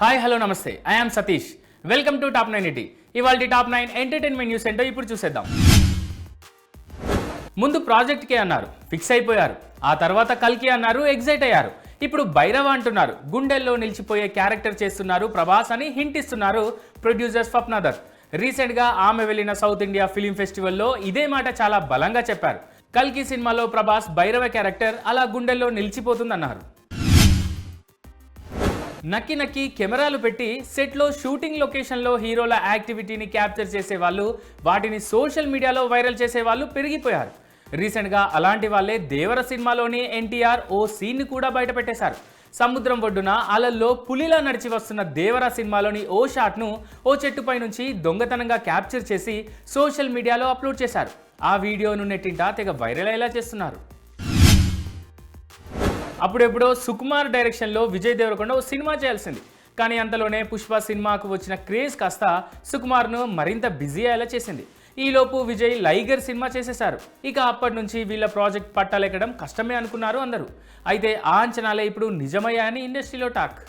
Hi hello నమస్తే. I'm Satish welcome to top nine ET ఇవాళ top nine entertainment news ఏంటో ఇప్పుడు చూసేద్దాం. ముందు ప్రాజెక్ట్కే అన్నారు. ఫిక్స్ అయిపోయారు. ఆ తర్వాత కల్కి అన్నారు ఎగ్జైట్ అయ్యారు. ఇప్పుడు భైరవ అంటున్నారు. గుండెల్లో నిలిచిపోయే క్యారెక్టర్ చేస్తున్నారు ప్రభాస్ అని హింట్ ఇస్తున్నారు ప్రొడ్యూసర్ స్వప్నాదర్ రీసెంట్గా ఆమె వెళ్ళిన సౌత్ ఇండియా ఫిలిం ఫెస్టివల్లో ఇదే మాట చాలా బలంగా చెప్పారు. కల్కి సినిమాలో ప్రభాస్ భైరవ క్యారెక్టర్ అలా గుండెల్లో నిలిచిపోతుందన్నారు. నక్కి నక్కి కెమెరాలు పెట్టి సెట్లో షూటింగ్ లొకేషన్లో హీరోల యాక్టివిటీని క్యాప్చర్ చేసే వాళ్ళు వాటిని సోషల్ మీడియాలో వైరల్ చేసే వాళ్ళు పెరిగిపోయారు. రీసెంట్గా అలాంటి వాళ్ళే దేవర సినిమాలోని ఎన్టీఆర్ ఓ సీన్ని కూడా బయటపెట్టేశారు. సముద్రం ఒడ్డున అలల్లో పులిలా నడిచి వస్తున్న దేవర సినిమాలోని ఓ షాట్ను ఓ చెట్టుపై నుంచి దొంగతనంగా క్యాప్చర్ చేసి సోషల్ మీడియాలో అప్లోడ్ చేశారు. ఆ వీడియోను నెట్టింట తెగ వైరల్ అయ్యేలా చేస్తున్నారు. అప్పుడెప్పుడో సుకుమార్ డైరెక్షన్లో విజయ్ దేవరకొండ ఓ సినిమా చేయాల్సింది. కానీ అంతలోనే పుష్ప సినిమాకు వచ్చిన క్రేజ్ కాస్త సుకుమార్ను మరింత బిజీ అయ్యేలా చేసింది. ఈలోపు విజయ్ లైగర్ సినిమా చేసేశారు. ఇక అప్పటి నుంచి వీళ్ళ ప్రాజెక్ట్ పట్టాలెక్కడం కష్టమే అనుకున్నారు అందరూ. అయితే ఆ అంచనాలే ఇప్పుడు నిజమయ్యాయని ఇండస్ట్రీలో టాక్.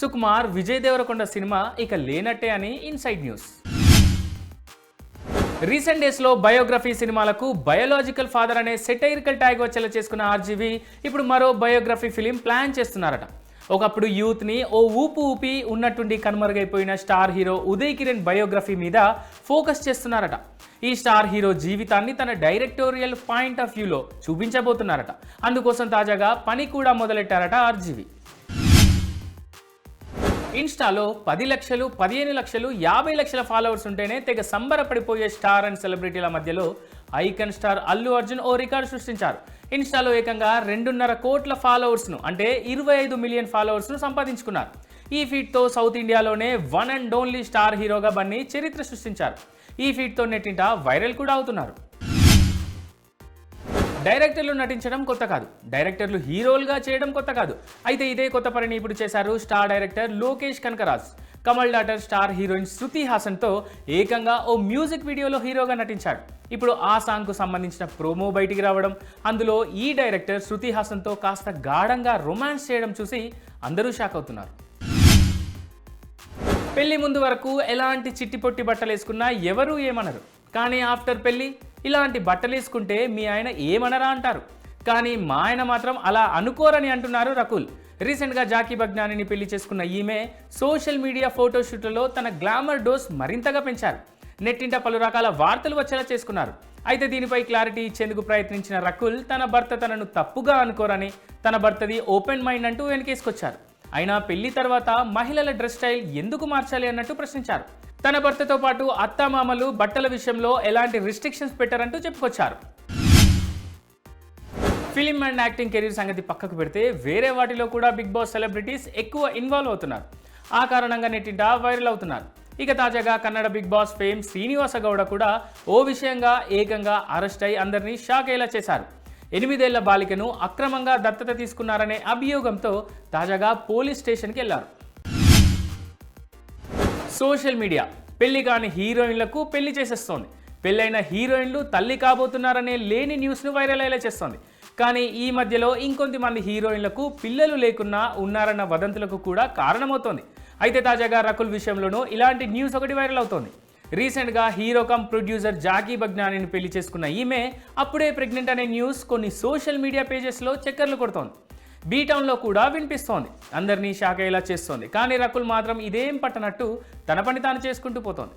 సుకుమార్ విజయ్ దేవరకొండ సినిమా ఇక లేనట్టే అని ఇన్సైడ్ న్యూస్. రీసెంట్ డేస్లో బయోగ్రఫీ సినిమాలకు బయోలాజికల్ ఫాదర్ అనే సెటైరికల్ ట్యాగ్ వచ్చేలా చేసుకున్న ఆర్జీవి ఇప్పుడు మరో బయోగ్రఫీ ఫిలిం ప్లాన్ చేస్తున్నారట. ఒకప్పుడు యూత్ని ఓ ఊపు ఊపి ఉన్నట్టుండి కనుమరుగైపోయిన star hero Uday Kiran biography మీద ఫోకస్ చేస్తున్నారట. ఈ స్టార్ హీరో జీవితాన్ని తన డైరెక్టోరియల్ పాయింట్ ఆఫ్ వ్యూలో చూపించబోతున్నారట. అందుకోసం తాజాగా పని కూడా మొదలెట్టారట ఆర్జీవి. ఇన్స్టాలో పది లక్షలు పదిహేను లక్షలు యాభై లక్షల ఫాలోవర్స్ ఉంటేనే తెగ సంబరపడిపోయే స్టార్ అండ్ సెలబ్రిటీల మధ్యలో ఐకన్ స్టార్ అల్లు అర్జున్ ఓ రికార్డు సృష్టించారు. ఇన్స్టాలో ఏకంగా రెండున్నర కోట్ల ఫాలోవర్స్ను అంటే ఇరవై ఐదు మిలియన్ ఫాలోవర్స్ను సంపాదించుకున్నారు. ఈ ఫీట్తో సౌత్ ఇండియాలోనే వన్ అండ్ ఓన్లీ స్టార్ హీరోగా బన్నీ చరిత్ర సృష్టించారు. ఈ ఫీట్తో నెట్టింట వైరల్ కూడా అవుతున్నారు. డైరెక్టర్లు నటించడం కొత్త కాదు. డైరెక్టర్లు హీరోలుగా చేయడం కొత్త కాదు. అయితే ఇదే కొత్త పనిని ఇప్పుడు చేశారు star director Lokesh Kanagaraj. Kamal daughter star heroine Shruti హాసన్తో ఏకంగా ఓ మ్యూజిక్ వీడియోలో హీరోగా నటించాడు. ఇప్పుడు ఆ సాంగ్కు సంబంధించిన ప్రోమో బయటికి రావడం అందులో ఈ డైరెక్టర్ శృతి హాసన్తో కాస్త గాఢంగా రొమాన్స్ చేయడం చూసి అందరూ షాక్ అవుతున్నారు. పెళ్ళి ముందు వరకు ఎలాంటి చిట్టిపొట్టి బట్టలు వేసుకున్నా ఎవరూ ఏమనరు. కానీ ఆఫ్టర్ పెళ్ళి ఇలాంటి బట్టలు వేసుకుంటే మీ ఆయన ఏమనరా అంటారు? కానీ మా ఆయన మాత్రం అలా అనుకోరని అంటున్నారు రకుల్. రీసెంట్గా జాకీ బగ్నానిని పెళ్ళి చేసుకున్న ఈమె సోషల్ మీడియా ఫోటోషూట్లలో తన గ్లామర్ డోస్ మరింతగా పెంచారు. నెట్టింట పలు రకాల వార్తలు వచ్చేలా చేసుకున్నారు. అయితే దీనిపై క్లారిటీ ఇచ్చేందుకు ప్రయత్నించిన రకుల్ తన భర్త తనను తప్పుగా అనుకోరని తన భర్తది ఓపెన్ మైండ్ అంటూ వెనకేసుకొచ్చారు. అయినా పెళ్ళి తర్వాత మహిళల డ్రెస్ స్టైల్ ఎందుకు మార్చాలి అన్నట్టు ప్రశ్నించారు. తన భర్తతో పాటు అత్తామామలు బట్టల విషయంలో ఎలాంటి రిస్ట్రిక్షన్స్ పెట్టారంటూ చెప్పుకొచ్చారు. ఫిలిం అండ్ యాక్టింగ్ కెరీర్ సంగతి పక్కకు పెడితే వేరే వాటిలో కూడా బిగ్ బాస్ సెలబ్రిటీస్ ఎక్కువ ఇన్వాల్వ్ అవుతున్నారు. ఆ కారణంగా నెట్టింట వైరల్ అవుతున్నారు. ఇక తాజాగా Kannada Bigg Boss fame Srinivasa Gowda కూడా ఓ విషయంగా ఏకంగా అరెస్ట్ అయి అందరినీ షాక్ అయ్యేలా చేశారు. ఎనిమిదేళ్ళ బాలికను అక్రమంగా దత్తత తీసుకున్నారనే అభియోగంతో తాజాగా పోలీస్ స్టేషన్కి వెళ్ళారు సోషల్ మీడియా. పెళ్ళి కాని హీరోయిన్లకు పెళ్ళి చేసేస్తోంది. పెళ్ళైన హీరోయిన్లు తల్లి కాబోతున్నారనే లేని న్యూస్ను వైరల్ అయ్యేలా చేస్తోంది. కానీ ఈ మధ్యలో ఇంకొంతమంది హీరోయిన్లకు పిల్లలు లేకున్నా ఉన్నారన్న వదంతులకు కూడా కారణమవుతోంది. అయితే తాజాగా రకుల్ విషయంలోనూ ఇలాంటి న్యూస్ ఒకటి వైరల్ అవుతోంది. రీసెంట్గా హీరో కమ్ ప్రొడ్యూసర్ జాకీ బగ్నానిని పెళ్ళి చేసుకున్న ఈమె అప్పుడే ప్రెగ్నెంట్ అనే న్యూస్ కొన్ని సోషల్ మీడియా పేజెస్లో చక్కర్లు కొడుతోంది. బీటౌన్లో కూడా వినిపిస్తోంది. అందరినీ షాక్ అయ్యేలా చేస్తోంది. కానీ రకుల్ మాత్రం ఇదేం పట్టనట్టు తన పని తాను చేసుకుంటూ పోతోంది.